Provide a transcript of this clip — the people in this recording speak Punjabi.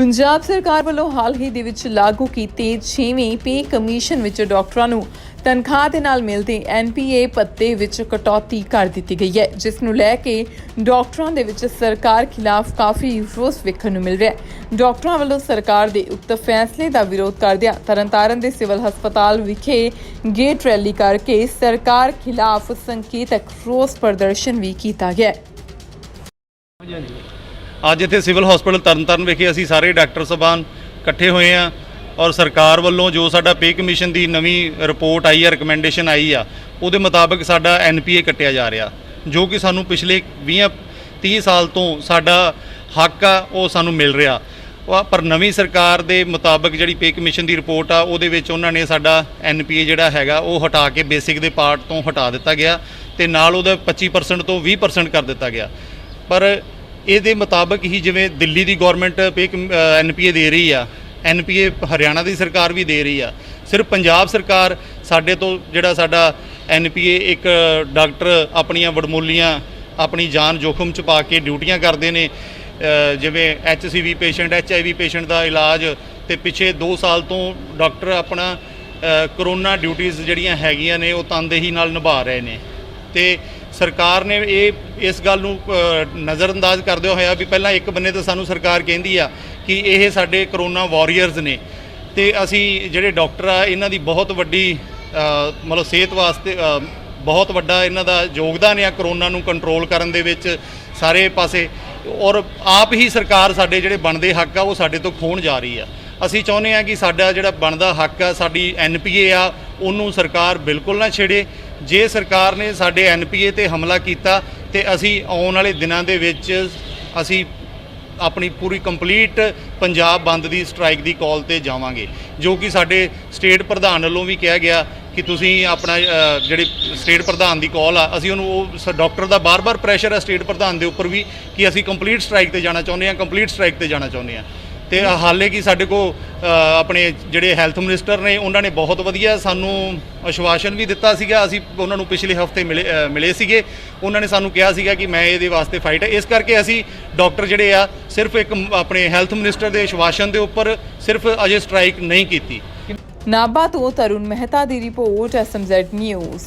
ਪੰਜਾਬ ਸਰਕਾਰ ਵੱਲੋਂ ਹਾਲ ਹੀ ਦੇ ਵਿੱਚ ਲਾਗੂ ਕੀਤੇ 6ਵੇਂ ਪੇ ਕਮਿਸ਼ਨ ਵਿੱਚ ਡਾਕਟਰਾਂ ਨੂੰ ਤਨਖਾਹ ਦੇ ਨਾਲ ਮਿਲਦੇ ਐਨਪੀਏ ਪੱਤੇ ਵਿੱਚ ਕਟੌਤੀ ਕਰ ਦਿੱਤੀ ਗਈ ਹੈ, ਜਿਸ ਨੂੰ ਲੈ ਕੇ ਡਾਕਟਰਾਂ ਦੇ ਵਿੱਚ ਸਰਕਾਰ ਖਿਲਾਫ ਕਾਫੀ ਰੋਸ ਵੇਖਣ ਨੂੰ ਮਿਲ ਰਿਹਾ ਹੈ। ਡਾਕਟਰਾਂ ਵੱਲੋਂ ਸਰਕਾਰ ਦੇ ਉਕਤ ਫੈਸਲੇ ਦਾ ਵਿਰੋਧ ਕਰਦਿਆਂ ਤਰਨਤਾਰਨ ਦੇ ਸਿਵਲ ਹਸਪਤਾਲ ਵਿਖੇ ਗੇਟ ਰੈਲੀ ਕਰਕੇ ਸਰਕਾਰ ਖਿਲਾਫ ਸੰਕੇਤਕ ਰੋਸ ਪ੍ਰਦਰਸ਼ਨ ਵੀ ਕੀਤਾ ਗਿਆ ਅੱਜ ਇੱਥੇ ਸਿਵਲ ਹਸਪੀਟਲ ਤਰਨਤਾਰਨ ਵਿਖੇ ਅਸੀਂ ਸਾਰੇ ਡਾਕਟਰ ਸਬਾਨ ਇਕੱਠੇ ਹੋਏ ਆ ਔਰ ਸਰਕਾਰ ਵੱਲੋਂ ਜੋ ਸਾਡਾ ਪੇ ਕਮਿਸ਼ਨ ਦੀ ਨਵੀਂ ਰਿਪੋਰਟ ਆਈ ਆ ਰეკਮੈਂਡੇਸ਼ਨ ਆਈ ਆ, ਉਹਦੇ ਮੁਤਾਬਕ ਸਾਡਾ ਐਨਪੀਏ ਕੱਟਿਆ ਜਾ ਰਿਹਾ, ਜੋ ਕਿ ਸਾਨੂੰ ਪਿਛਲੇ 20 30 ਸਾਲ ਤੋਂ ਸਾਡਾ ਹੱਕ ਆ, ਉਹ ਸਾਨੂੰ ਮਿਲ ਰਿਹਾ। ਉਹ ਪਰ ਨਵੀਂ ਸਰਕਾਰ ਦੇ ਮੁਤਾਬਕ ਜਿਹੜੀ ਪੇ ਕਮਿਸ਼ਨ ਦੀ ਰਿਪੋਰਟ ਆ, ਉਹਦੇ ਵਿੱਚ ਉਹਨਾਂ ਨੇ ਸਾਡਾ ਐਨਪੀਏ ਜਿਹੜਾ ਹੈਗਾ, ਉਹ ਹਟਾ ਕੇ ਬੇਸਿਕ ਦੇ ਪਾਰਟ ਤੋਂ ਹਟਾ ਦਿੱਤਾ ਗਿਆ ਤੇ ਨਾਲ ਉਹਦਾ 25% ਤੋਂ 20% ਕਰ ਦਿੱਤਾ ਗਿਆ। ਪਰ ਇਹਦੇ ਮੁਤਾਬਕ ਹੀ ਜਿਵੇਂ ਦਿੱਲੀ ਦੀ ਗਵਰਨਮੈਂਟ ਪੇ ਐਨਪੀਏ ਦੇ ਰਹੀ ਆ ਐਨਪੀਏ ਹਰਿਆਣਾ ਦੀ ਸਰਕਾਰ ਵੀ ਦੇ ਰਹੀ ਆ। ਸਿਰਫ ਪੰਜਾਬ ਸਰਕਾਰ ਸਾਡੇ ਤੋਂ ਜਿਹੜਾ ਸਾਡਾ ਐਨਪੀਏ ਇੱਕ ਡਾਕਟਰ ਆਪਣੀਆਂ ਵਡਮੁੱਲੀਆਂ ਆਪਣੀ ਜਾਨ ਜੋਖਮ ਚ ਪਾ ਕੇ ਡਿਊਟੀਆਂ ਕਰਦੇ ਨੇ ਅ, ਜਿਵੇਂ ਐਚਸੀਵੀ ਪੇਸ਼ੈਂਟ ਐਚਆਈਵੀ ਪੇਸ਼ੈਂਟ ਦਾ ਇਲਾਜ ਤੇ ਪਿਛੇ 2 ਸਾਲ ਤੋਂ ਡਾਕਟਰ ਆਪਣਾ ਕਰੋਨਾ ਡਿਊਟੀਆਂ ਜਿਹੜੀਆਂ ਹੈਗੀਆਂ ਨੇ ਉਹ ਤਨਦੇਹੀ ਨਾਲ ਨਿਭਾ ਰਹੇ ਨੇ। ਤੇ ਸਰਕਾਰ ਨੇ ਇਹ ਇਸ ਗੱਲ ਨੂੰ ਨਜ਼ਰਅੰਦਾਜ਼ ਕਰਦੇ ਹੋਇਆ ਵੀ ਪਹਿਲਾਂ ਇੱਕ ਬੰਨੇ ਤਾਂ ਸਾਨੂੰ ਸਰਕਾਰ ਕਹਿੰਦੀ ਆ ਕਿ ਇਹ ਸਾਡੇ ਕਰੋਨਾ ਵਾਰੀਅਰਸ ਨੇ। ਤੇ ਅਸੀਂ ਜਿਹੜੇ ਡਾਕਟਰ ਆ, ਇਹਨਾਂ ਦੀ ਬਹੁਤ ਵੱਡੀ ਮਤਲਬ ਸਿਹਤ ਵਾਸਤੇ ਬਹੁਤ ਵੱਡਾ ਇਹਨਾਂ ਦਾ ਯੋਗਦਾਨ ਆ ਕਰੋਨਾ ਨੂੰ ਕੰਟਰੋਲ ਕਰਨ ਦੇ ਵਿੱਚ ਸਾਰੇ ਪਾਸੇ। ਔਰ ਆਪ ਹੀ ਸਰਕਾਰ ਸਾਡੇ ਜਿਹੜੇ ਬਣਦੇ ਹੱਕ ਆ, ਉਹ ਸਾਡੇ ਤੋਂ ਖੋਣ ਜਾ ਰਹੀ ਆ। ਅਸੀਂ ਚਾਹੁੰਦੇ ਆ ਕਿ ਸਾਡਾ ਜਿਹੜਾ ਬਣਦਾ ਹੱਕ ਆ, ਸਾਡੀ ਐਨਪੀਏ ਆ, ਉਹਨੂੰ ਸਰਕਾਰ ਬਿਲਕੁਲ ਨਾ ਛੇੜੇ। ਜੇ ਸਰਕਾਰ ਨੇ ਸਾਡੇ ਐਨਪੀਏ ਤੇ ਹਮਲਾ ਕੀਤਾ ਤੇ ਅਸੀਂ ਆਉਣ ਵਾਲੇ ਦਿਨਾਂ ਦੇ ਵਿੱਚ ਅਸੀਂ ਆਪਣੀ ਪੂਰੀ ਕੰਪਲੀਟ ਪੰਜਾਬ ਬੰਦ ਦੀ ਸਟ੍ਰਾਈਕ ਦੀ ਕਾਲ ਤੇ ਜਾਵਾਂਗੇ ਜੋ ਕਿ ਸਾਡੇ ਸਟੇਟ ਪ੍ਰਧਾਨ ਵੱਲੋਂ ਵੀ ਕਿਹਾ ਗਿਆ ਕਿ ਤੁਸੀਂ ਆਪਣਾ ਅ, ਜਿਹੜੇ ਸਟੇਟ ਪ੍ਰਧਾਨ ਦੀ ਕਾਲ ਆ ਅਸੀਂ ਉਹਨੂੰ ਉਹ ਸ- ਡਾਕਟਰ ਦਾ ਬਾਰ-ਬਾਰ ਪ੍ਰੈਸ਼ਰ ਹੈ ਸਟੇਟ ਪ੍ਰਧਾਨ ਦੇ ਉੱਪਰ ਵੀ ਕਿ ਅਸੀਂ ਕੰਪਲੀਟ ਸਟ੍ਰਾਈਕ ਤੇ ਜਾਣਾ ਚਾਹੁੰਦੇ ਹਾਂ ਕੰਪਲੀਟ ਸਟ੍ਰਾਈਕ ਤੇ ਜਾਣਾ ਚਾਹੁੰਦੇ ਹਾਂ। ਤੇ ਹਾਲੇ ਕਿ ਸਾਡੇ ਕੋ ਆਪਣੇ ਜਿਹੜੇ ਹੈਲਥ ਮਿਨਿਸਟਰ ਨੇ, ਉਹਨਾਂ ਨੇ ਬਹੁਤ ਵਧੀਆ ਸਾਨੂੰ ਅਸ਼ਵਾਸ਼ਨ ਵੀ ਦਿੱਤਾ ਸੀਗਾ। ਅਸੀਂ ਉਹਨਾਂ ਨੂੰ ਪਿਛਲੇ ਹਫ਼ਤੇ ਮਿਲੇ ਮਿਲੇ ਸੀਗੇ। ਉਹਨਾਂ ਨੇ ਸਾਨੂੰ ਕਿਹਾ ਸੀਗਾ ਕਿ ਮੈਂ ਇਹਦੇ ਵਾਸਤੇ ਫਾਈਟ ਇਸ ਕਰਕੇ ਅਸੀਂ ਡਾਕਟਰ ਜਿਹੜੇ ਆ, ਸਿਰਫ ਇੱਕ ਆਪਣੇ ਹੈਲਥ ਮਿਨਿਸਟਰ ਦੇ ਅਸ਼ਵਾਸ਼ਨ ਦੇ ਉੱਪਰ ਸਿਰਫ ਅਜੇ ਸਟ੍ਰਾਈਕ ਨਹੀਂ ਕੀਤੀ। ਨਾਬਾ ਤੋਂ ਤਰੁਣ ਮਹਿਤਾ ਦੀ ਰਿਪੋਰਟ, ਐਸਐਮਜ਼ੈਡ ਨਿਊਜ਼।